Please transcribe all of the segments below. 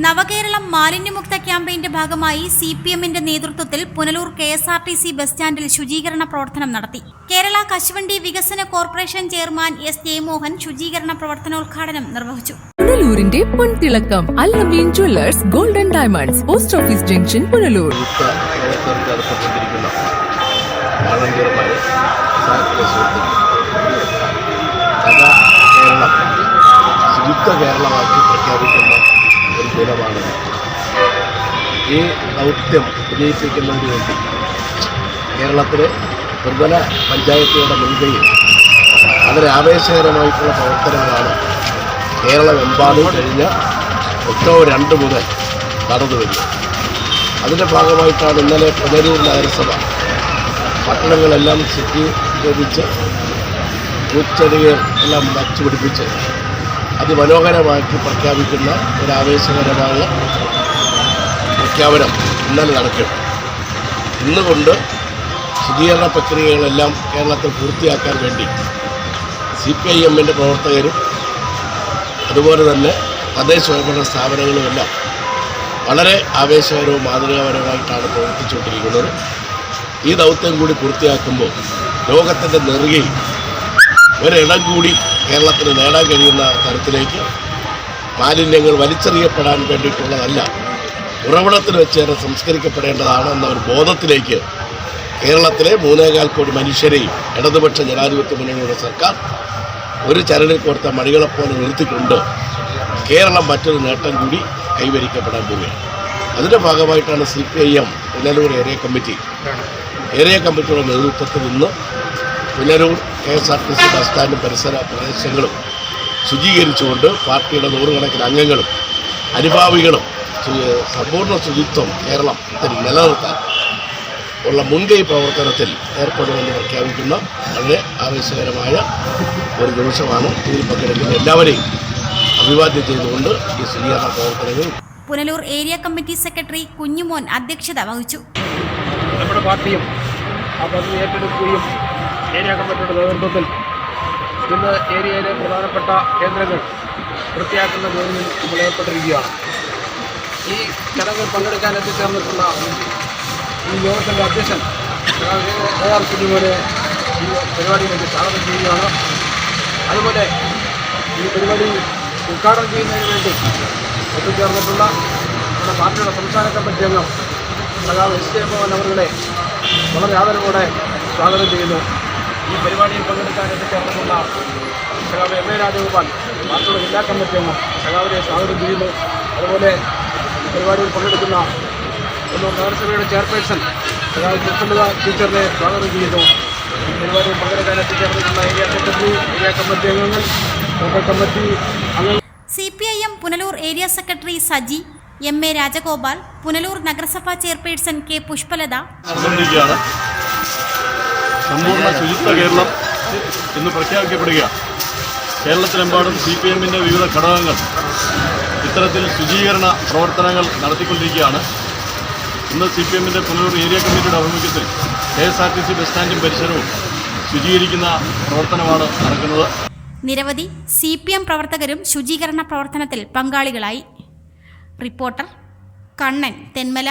നവകേരളം മാലിന്യമുക്ത ക്യാമ്പയിന്റെ ഭാഗമായി സി പി എമ്മിന്റെ നേതൃത്വത്തിൽ Punalur K S R T C bus സ്റ്റാൻഡിൽ ശുചീകരണ പ്രവർത്തനം നടത്തി. കേരള കശുവണ്ടി വികസന കോർപ്പറേഷൻ ചെയർമാൻ എസ് ജയമോഹൻ ശുചീകരണ പ്രവർത്തനോദ്ഘാടനം നിർവഹിച്ചു. പുനലൂരിന്റെ പൊൻതിളക്കം Allameen jewellers golden diamonds post office junction Punalur. കേരളമാക്കി പ്രഖ്യാപിക്കുന്ന. ഒരു ഈ ദൗത്യം വിജയിപ്പിക്കുന്നതിന് വേണ്ടി കേരളത്തിലെ ദുർബല പഞ്ചായത്തുകളുടെ മുൻകൈയിൽ വളരെ ആവേശകരമായിട്ടുള്ള പ്രവർത്തനങ്ങളാണ് കേരളമെമ്പാടും കഴിഞ്ഞ ഒക്ടോബർ രണ്ട് മുതൽ നടന്നു വരുന്നത്. അതിന്റെ ഭാഗമായിട്ടാണ് ഇന്നലെ പുനരൂർ നഗരസഭ പട്ടണങ്ങളെല്ലാം ശുദ്ധീകരിച്ച് പൂച്ചെടികൾ എല്ലാം വച്ചുപിടിപ്പിച്ച് അതിമനോഹരമാക്കി പ്രഖ്യാപിക്കുന്ന ഒരു ആവേശകരമായ പ്രഖ്യാപനം ഇന്നലെ നടക്കും. ഇന്നുകൊണ്ട് ശുചീകരണ പ്രക്രിയകളെല്ലാം കേരളത്തിൽ പൂർത്തിയാക്കാൻ വേണ്ടി സി പി ഐ എമ്മിന്റെ പ്രവർത്തകരും അതുപോലെ തന്നെ തദ്ദേശ സ്വയംഭരണ സ്ഥാപനങ്ങളുമെല്ലാം വളരെ ആവേശകരവും മാതൃകാപരമായിട്ടാണ് പ്രവർത്തിച്ചുകൊണ്ടിരിക്കുന്നത്. ഈ ദൗത്യം കൂടി പൂർത്തിയാക്കുമ്പോൾ ലോകത്തിന്റെ നെറുകയിൽ ഒരിടം കൂടി കേരളത്തിന് നേടാൻ കഴിയുന്ന തരത്തിലേക്ക് മാലിന്യങ്ങൾ വലിച്ചെറിയപ്പെടാൻ വേണ്ടിയിട്ടുള്ളതല്ല ഉറവിടത്തിൽ വെച്ച് തന്നെ സംസ്കരിക്കപ്പെടേണ്ടതാണ് എന്ന ഒരു ബോധത്തിലേക്ക് കേരളത്തിലെ മൂന്നേകാൽ കോടി മനുഷ്യരെയും ഇടതുപക്ഷ ജനാധിപത്യ മുന്നണിയുടെ സർക്കാർ ഒരു ചരടിൽ കോർത്ത മണികളെപ്പോലെ നിർത്തിക്കൊണ്ട് കേരളം മറ്റൊരു നേട്ടം കൂടി കൈവരിക്കപ്പെടാൻ പോവുകയാണ്. അതിന്റെ ഭാഗമായിട്ടാണ് C P I M Punalur area committee. Area കമ്മിറ്റിയുടെ നേതൃത്വത്തിൽ നിന്ന് Punalur K S R T C bus സ്റ്റാൻഡും പരിസര പ്രദേശങ്ങളും ശുചീകരിച്ചുകൊണ്ട് പാർട്ടിയുടെ നൂറുകണക്കിന് അംഗങ്ങളും അനുഭാവികളും സമ്പൂർണ ശുചിത്വം കേരളത്തിൽ നിലനിർത്താൻ ഉള്ള മുൻകൈ പ്രവർത്തനത്തിൽ ഏർപ്പെടുമെന്ന് പ്രഖ്യാപിക്കുന്ന വളരെ ആവേശകരമായ ഒരു നിമിഷമാണ് ഇതിൽ പങ്കെടുക്കുന്ന എല്ലാവരെയും അഭിവാദ്യം ചെയ്തുകൊണ്ട് ഈ ശുചീകരണ പ്രവർത്തനങ്ങൾ Punalur area committee secretary Kunjumon അധ്യക്ഷത വഹിച്ചു. നമ്മുടെ പാർട്ടിയും ആ പദ്ധതി ഏറ്റെടുക്കുകയും ഏരിയ കമ്മിറ്റിയുടെ നേതൃത്വത്തിൽ ഇന്ന് ഏരിയയിലെ പ്രധാനപ്പെട്ട കേന്ദ്രങ്ങൾ വൃത്തിയാക്കുന്ന ജോലിയിൽ നമ്മൾ ഏർപ്പെട്ടിരിക്കുകയാണ്. ഈ ചടങ്ങിൽ പങ്കെടുക്കാൻ എത്തിച്ചേർന്നിട്ടുള്ള ഈ യോഗത്തിന്റെ അധ്യക്ഷൻ എ ആർ ഈ പരിപാടിയിലേക്ക് സ്വാഗതം ചെയ്യുകയാണ്. അതുപോലെ ഈ പരിപാടി ഉദ്ഘാടനം ചെയ്യുന്നതിന് വേണ്ടി എത്തിച്ചേർന്നിട്ടുള്ള നമ്മുടെ പാർട്ടിയുടെ സംസ്ഥാന കമ്മിറ്റി അംഗം സഖാവ് എസ് കെ മോഹൻ അവരുടെ വളരെ ആദരവോടെ സ്വാഗതം ചെയ്യുന്നു. ഈ പരിപാടിയിൽ പങ്കെടുക്കാൻ എത്തിച്ചേർന്നിട്ടുള്ള സഖാവ് എം എ രാജഗോപാൽ പാർട്ടിയുടെ ജില്ലാ കമ്മിറ്റി അംഗം സഖാവിനെ സ്വാഗതം ചെയ്യുന്നു അതുപോലെ പരിപാടിയിൽ പങ്കെടുക്കുന്ന ഒന്നും നഗരസഭയുടെ ചെയർപേഴ്സൺ സഖാവ് ചിത്രമിത ടീച്ചറിനെ സ്വാഗതം ചെയ്യുന്നു. ഈ പരിപാടിയിൽ പങ്കെടുക്കാൻ എത്തിച്ചേർന്നിട്ടുള്ള ഏരിയ സെക്രട്ടറി ഏരിയ കമ്മിറ്റി അംഗങ്ങൾ ലോക്കൽ കമ്മിറ്റി അംഗങ്ങൾ. C P I M Punalur area secretary Saji M A Rajagopal Punalur നഗരസഭാ ചെയർപേഴ്സൺ കെ പുഷ്പലത. സമ്പൂർണ ശുചിത്വ കേരളം ഇന്ന് പ്രഖ്യാപിക്കപ്പെടുക കേരളത്തിലെമ്പാടും സി പി എമ്മിന്റെ വിവിധ ഘടകങ്ങൾ ഇത്തരത്തിൽ ശുചീകരണ പ്രവർത്തനങ്ങൾ നടത്തിക്കൊണ്ടിരിക്കുകയാണ്. ഇന്ന് സി പി എമ്മിന്റെ പുനലൂർ ഏരിയ കമ്മിറ്റിയുടെ ആഭിമുഖ്യത്തിൽ K S R T C bus സ്റ്റാൻഡും പരിസരവും ശുചീകരിക്കുന്ന പ്രവർത്തനമാണ് നടക്കുന്നത്. നിരവധി സി പി എം പ്രവർത്തകരും ശുചീകരണ പ്രവർത്തനത്തിൽ പങ്കാളികളായി. Reporter Kannan Thenmala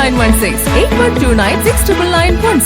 nine one six eight one two nine six double nine one